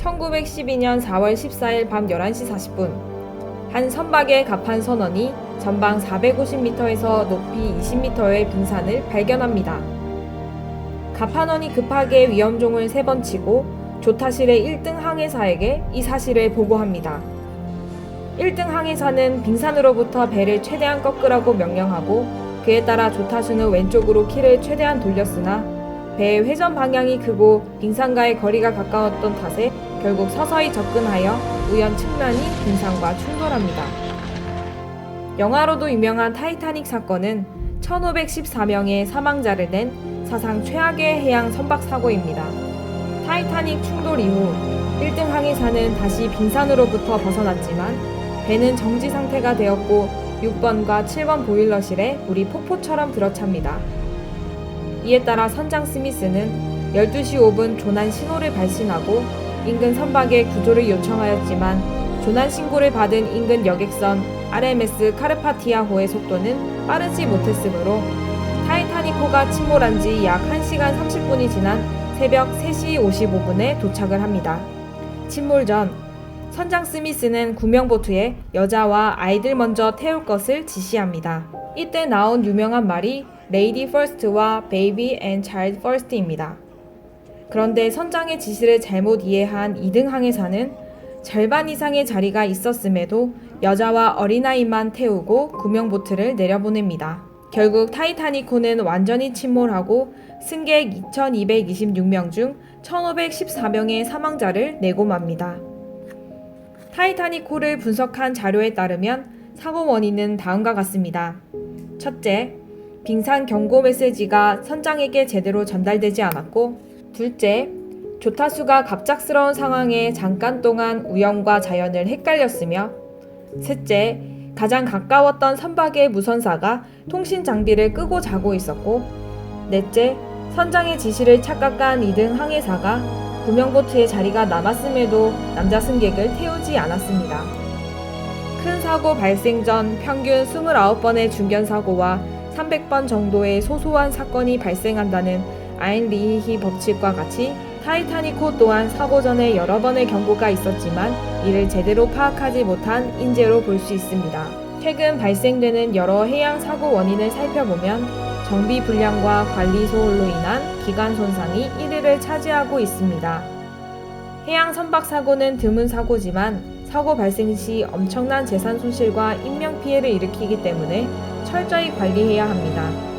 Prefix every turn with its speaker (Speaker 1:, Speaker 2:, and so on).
Speaker 1: 1912년 4월 14일 밤 11시 40분 한 선박의 갑판 선원이 전방 450m에서 높이 20m의 빙산을 발견합니다. 갑판원이 급하게 위험종을 세번 치고 조타실의 1등 항해사에게 이 사실을 보고합니다. 1등 항해사는 빙산으로부터 배를 최대한 꺾으라고 명령하고 그에 따라 조타수는 왼쪽으로 키를 최대한 돌렸으나 배의 회전 방향이 크고 빙산과의 거리가 가까웠던 탓에 결국 서서히 접근하여 우연 측면이 빙산과 충돌합니다. 영화로도 유명한 타이타닉 사건은 1514명의 사망자를 낸 사상 최악의 해양 선박 사고입니다. 타이타닉 충돌 이후 1등 항해사는 다시 빙산으로부터 벗어났지만 배는 정지 상태가 되었고 6번과 7번 보일러실에 물이 폭포처럼 들어찹니다. 이에 따라 선장 스미스는 12시 5분 조난 신호를 발신하고 인근 선박에 구조를 요청하였지만 조난 신고를 받은 인근 여객선 RMS 카르파티아호의 속도는 빠르지 못했으므로 타이타닉호가 침몰한 지 약 1시간 30분이 지난 새벽 3시 55분에 도착을 합니다. 침몰 전 선장 스미스는 구명보트에 여자와 아이들 먼저 태울 것을 지시합니다. 이때 나온 유명한 말이 레이디 퍼스트와 베이비 앤 차일드 퍼스트입니다. 그런데 선장의 지시를 잘못 이해한 2등 항해사는 절반 이상의 자리가 있었음에도 여자와 어린아이만 태우고 구명보트를 내려보냅니다. 결국 타이타닉호는 완전히 침몰하고 승객 2226명 중 1514명의 사망자를 내고 맙니다. 타이타닉호를 분석한 자료에 따르면 사고 원인은 다음과 같습니다. 첫째, 빙산 경고 메시지가 선장에게 제대로 전달되지 않았고, 둘째, 조타수가 갑작스러운 상황에 잠깐 동안 우연과 자연을 헷갈렸으며, 셋째, 가장 가까웠던 선박의 무선사가 통신 장비를 끄고 자고 있었고, 넷째, 선장의 지시를 착각한 2등 항해사가 구명보트의 자리가 남았음에도 남자 승객을 태우지 않았습니다. 큰 사고 발생 전 평균 29번의 중견사고와 300번 정도의 소소한 사건이 발생한다는 아인리히 법칙과 같이 타이타닉호 또한 사고 전에 여러 번의 경고가 있었지만 이를 제대로 파악하지 못한 인재로 볼 수 있습니다. 최근 발생되는 여러 해양 사고 원인을 살펴보면 정비 불량과 관리 소홀로 인한 기관 손상이 1위를 차지하고 있습니다. 해양 선박 사고는 드문 사고지만 사고 발생 시 엄청난 재산 손실과 인명 피해를 일으키기 때문에 철저히 관리해야 합니다.